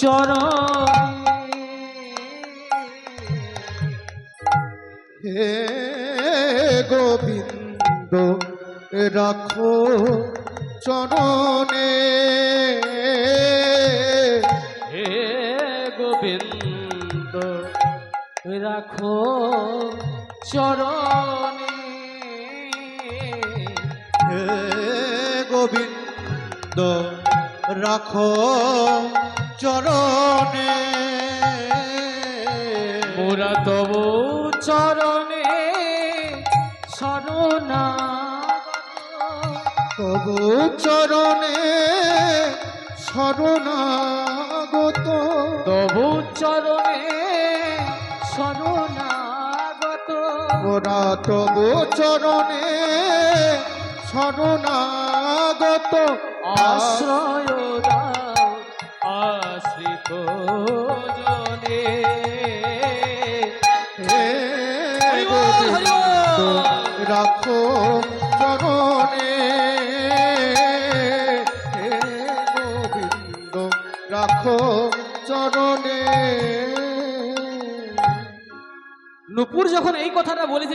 চরণে। হে গোবিন্দ রাখো চরণে। হে গোবিন্দ রাখো চরণে। হে গোবিন্দ রাখো চরণে। মোরা তব চরণে শরণা তবু চরণে শরণাগত তব চরণে শরণাগত ওরা তবু চরণে শরণাগত আশ্রয় দাও আশ্রিত জনে। রাখো চরণে গোবিন্দ রাখো চরণে। নুপুর যখন এই কথাটা বলেছে